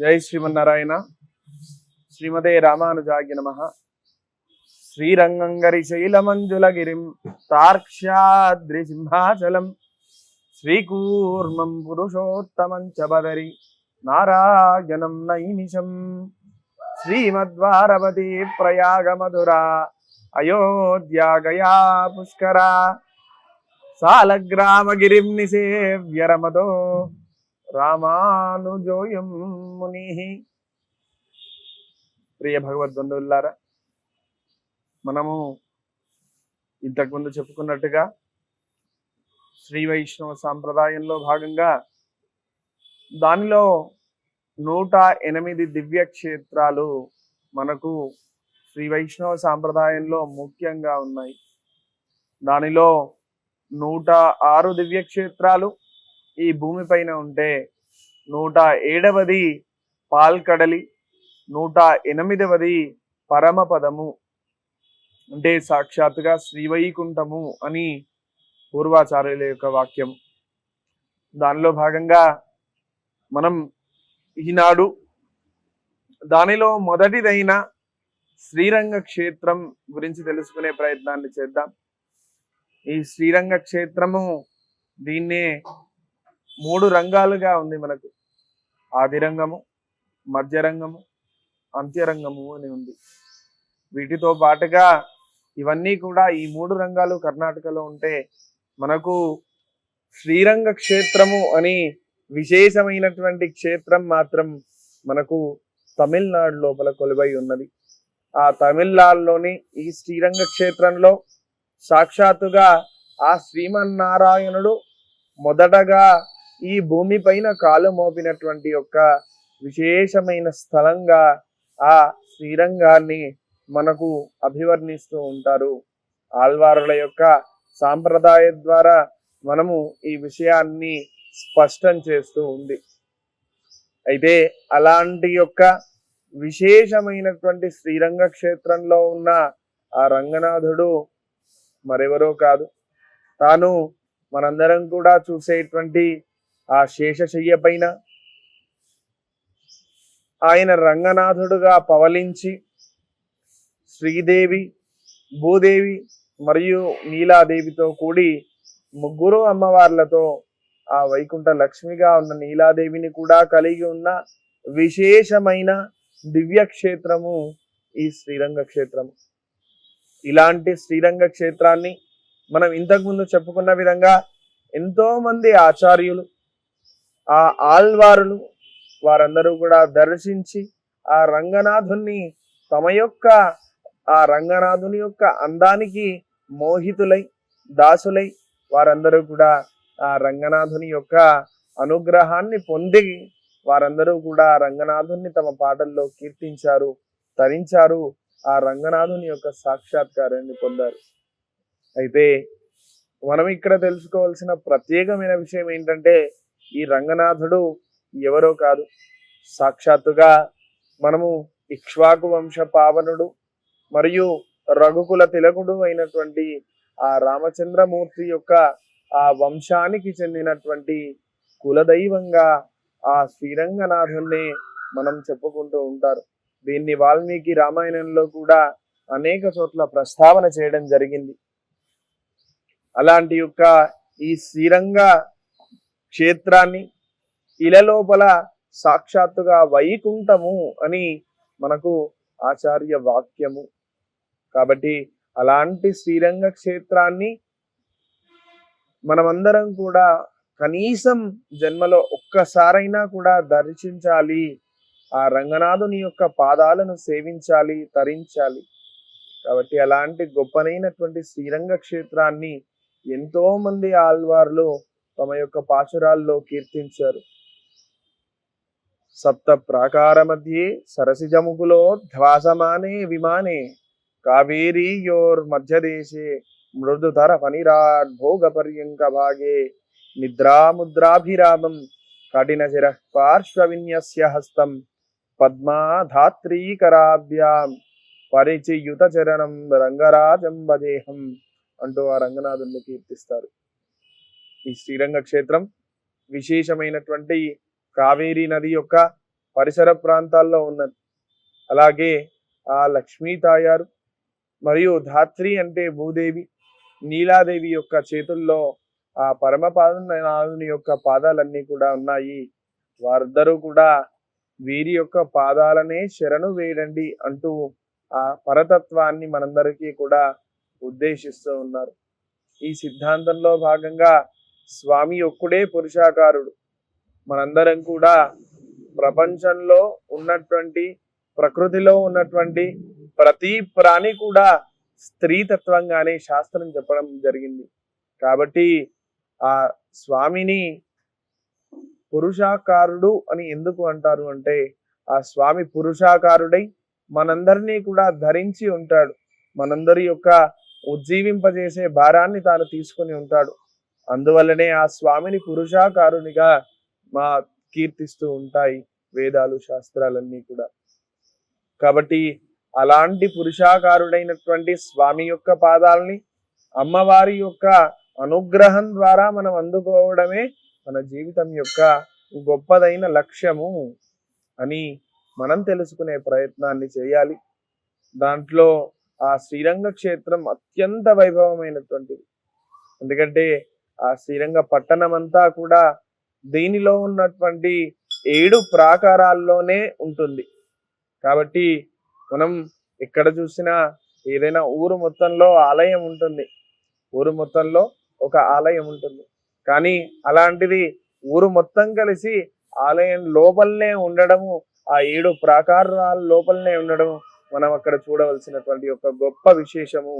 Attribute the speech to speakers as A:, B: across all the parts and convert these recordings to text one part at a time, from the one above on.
A: జై శ్రీమన్నారాయణ. శ్రీమదే రామానుజాగ్య నమ. శ్రీరంగంగరి శైలమంజులగిరిం తార్క్ష్యాద్రి సింహాచలం శ్రీకూర్మం పురుషోత్తమం చ బదరి నారాయణం నైమిషం. శ్రీమద్వారవతి ప్రయాగ మధురా అయోధ్యా గయా పుష్కరా. సాలగ్రామగిరిం నిసేవ్యరమదో రామానుజోయం ముని ప్రియ భగవద్బంధువులారా మనము ఇంతకుముందు చెప్పుకున్నట్టుగా శ్రీ వైష్ణవ సాంప్రదాయంలో భాగంగా దానిలో నూట ఎనిమిది దివ్య క్షేత్రాలు మనకు శ్రీ వైష్ణవ సాంప్రదాయంలో ముఖ్యంగా ఉన్నాయి. దానిలో నూట ఆరు దివ్యక్షేత్రాలు ఈ భూమిపైన ఉంటే నూట ఏడవది పాల్కడలి నూట ఎనిమిదవది పరమపదము. అంటే సాక్షాత్తుగా శ్రీవైకుంఠము అని పూర్వాచార్యుల యొక్క వాక్యం. దానిలో భాగంగా మనం ఈనాడు దానిలో మొదటిదైన శ్రీరంగ క్షేత్రం గురించి తెలుసుకునే ప్రయత్నాన్ని చేద్దాం. ఈ శ్రీరంగ క్షేత్రము దీన్నే మూడు రంగాలుగా ఉంది మనకు. ఆదిరంగము మధ్యరంగము అంత్యరంగము అని ఉంది. వీటితో పాటుగా ఇవన్నీ కూడా ఈ మూడు రంగాలు కర్ణాటకలో ఉంటే మనకు శ్రీరంగ క్షేత్రము అని విశేషమైనటువంటి క్షేత్రం మాత్రం మనకు తమిళనాడు లోపల కొలువై ఉన్నది. ఆ తమిళనాడులోని ఈ శ్రీరంగ క్షేత్రంలో సాక్షాత్తుగా ఆ శ్రీమన్నారాయణుడు మొదటగా ఈ భూమి పైన కాలు మోపినటువంటి యొక్క విశేషమైన స్థలంగా ఆ శ్రీరంగాన్ని మనకు అభివర్ణిస్తూ ఉంటారు. ఆల్వారుల యొక్క సాంప్రదాయ ద్వారా మనము ఈ విషయాన్ని స్పష్టం చేస్తూ ఉంది. అయితే అలాంటి యొక్క విశేషమైనటువంటి శ్రీరంగ క్షేత్రంలో ఉన్న ఆ రంగనాథుడు మరెవరో కాదు. తాను మనందరం కూడా చూసేటువంటి ఆ శేషశయ్య పైన ఆయన రంగనాథుడుగా పవలించి శ్రీదేవి భూదేవి మరియు నీలాదేవితో కూడి ముగ్గురు అమ్మవార్లతో ఆ వైకుంఠ లక్ష్మిగా ఉన్న నీలాదేవిని కూడా కలిగి ఉన్న విశేషమైన దివ్య క్షేత్రము ఈ శ్రీరంగ క్షేత్రము. ఇలాంటి శ్రీరంగ క్షేత్రాన్ని మనం ఇంతకుముందు చెప్పుకున్న విధంగా ఎంతోమంది ఆచార్యులు ఆ ఆల్వారులు వారందరూ కూడా దర్శించి ఆ రంగనాథుని తమ యొక్క ఆ రంగనాథుని యొక్క అందానికి మోహితులై దాసులై వారందరూ కూడా ఆ రంగనాథుని యొక్క అనుగ్రహాన్ని పొంది వారందరూ కూడా రంగనాథుని తమ పాటల్లో కీర్తించారు తరించారు ఆ రంగనాథుని యొక్క సాక్షాత్కారాన్ని పొందారు. అయితే మనం ఇక్కడ తెలుసుకోవాల్సిన ప్రత్యేకమైన విషయం ఏంటంటే ఈ రంగనాథుడు ఎవరో కాదు. సాక్షాత్తుగా మనము ఇక్ష్వాకు వంశ పావనుడు మరియు రఘుకుల తిలకుడు అయినటువంటి ఆ రామచంద్రమూర్తి యొక్క ఆ వంశానికి చెందినటువంటి కులదైవంగా ఆ శ్రీరంగనాథుణ్ణి మనం చెప్పుకుంటూ ఉంటారు. దీన్ని వాల్మీకి రామాయణంలో కూడా అనేక చోట్ల ప్రస్తావన చేయడం జరిగింది. అలాంటి యొక్క ఈ శ్రీరంగ క్షేత్రాన్ని ఇలలోపల సాక్షాత్తుగా వైకుంఠము అని మనకు ఆచార్య వాక్యము. కాబట్టి అలాంటి శ్రీరంగ క్షేత్రాన్ని మనమందరం కూడా కనీసం జన్మలో ఒక్కసారైనా కూడా దర్శించాలి. ఆ రంగనాథుని యొక్క పాదాలను సేవించాలి తరించాలి. కాబట్టి అలాంటి గొప్పనైనటువంటి శ్రీరంగ క్షేత్రాన్ని ఎంతోమంది ఆల్వార్లు తమ యొక్క పాశురాల్లో కీర్తించారు. సప్త ప్రాకార మధ్యే సరసిజముకులో ధ్వాసమానే విమానే కావేరీయోర్ మధ్యదేశే మృదుతర ఫణిరాట్ భోగ పర్యంక భాగే నిద్రాముద్రాభిరామం కఠిన శిర పార్శ్వవిన్యస్య హస్తం పద్మాధాత్రీకరాభ్యాం పరిచియుత చరణం రంగరాజం వదేహం అంటూ ఆ రంగనాథుణ్ణి కీర్తిస్తారు. ఈ శ్రీరంగ క్షేత్రం విశేషమైనటువంటి కావేరీ నది యొక్క పరిసర ప్రాంతాల్లో ఉన్నది. అలాగే ఆ లక్ష్మీ తాయారు మరియు ధాత్రి అంటే భూదేవి నీలాదేవి యొక్క చేతుల్లో ఆ పరమపాదనాథుని యొక్క పాదాలన్నీ కూడా ఉన్నాయి. వారిద్దరూ కూడా వీరి యొక్క పాదాలనే శరణు వేయండి అంటూ ఆ పరతత్వాన్ని మనందరికీ కూడా ఉద్దేశిస్తూ ఉన్నారు. ఈ సిద్ధాంతంలో భాగంగా స్వామి ఒక్కడే పురుషాకారుడు మనందరం కూడా ప్రపంచంలో ఉన్నటువంటి ప్రకృతిలో ఉన్నటువంటి ప్రతి ప్రాణి కూడా స్త్రీ తత్వంగానే శాస్త్రం చెప్పడం జరిగింది. కాబట్టి ఆ స్వామిని పురుషాకారుడు అని ఎందుకు అంటారు అంటే ఆ స్వామి పురుషాకారుడై మనందరినీ కూడా ధరించి ఉంటాడు. మనందరి యొక్క ఉజ్జీవింపజేసే భారాన్ని తాను తీసుకొని ఉంటాడు. అందువల్లనే ఆ స్వామిని పురుషాకారునిగా మా కీర్తిస్తూ ఉంటాయి వేదాలు శాస్త్రాలన్నీ కూడా. కాబట్టి అలాంటి పురుషాకారుడైనటువంటి స్వామి యొక్క పాదాలని అమ్మవారి యొక్క అనుగ్రహం ద్వారా మనం అందుకోవడమే మన జీవితం యొక్క గొప్పదైన లక్ష్యము అని మనం తెలుసుకునే ప్రయత్నాన్ని చేయాలి. దాంట్లో ఆ శ్రీరంగ క్షేత్రం అత్యంత వైభవమైనటువంటిది. ఎందుకంటే ఆ శ్రీరంగ పట్టణం అంతా కూడా దీనిలో ఉన్నటువంటి ఏడు ప్రాకారాల్లోనే ఉంటుంది. కాబట్టి మనం ఎక్కడ చూసినా ఏదైనా ఊరు మొత్తంలో ఆలయం ఉంటుంది. ఊరు మొత్తంలో ఒక ఆలయం ఉంటుంది. కానీ అలాంటిది ఊరు మొత్తం కలిసి ఆలయం లోపలనే ఉండడము ఆ ఏడు ప్రాకారాల లోపలనే ఉండడము మనం అక్కడ చూడవలసినటువంటి ఒక గొప్ప విశేషము.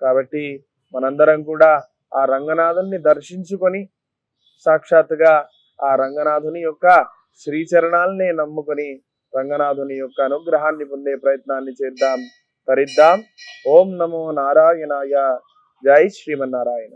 A: కాబట్టి మనందరం కూడా ఆ రంగనాథుని దర్శించుకొని సాక్షాత్తుగా ఆ రంగనాథుని యొక్క శ్రీచరణాలనే నమ్ముకొని రంగనాథుని యొక్క అనుగ్రహాన్ని పొందే ప్రయత్నాన్ని చేద్దాం తరిద్దాం. ఓం నమో నారాయణాయ. జై శ్రీమన్నారాయణ.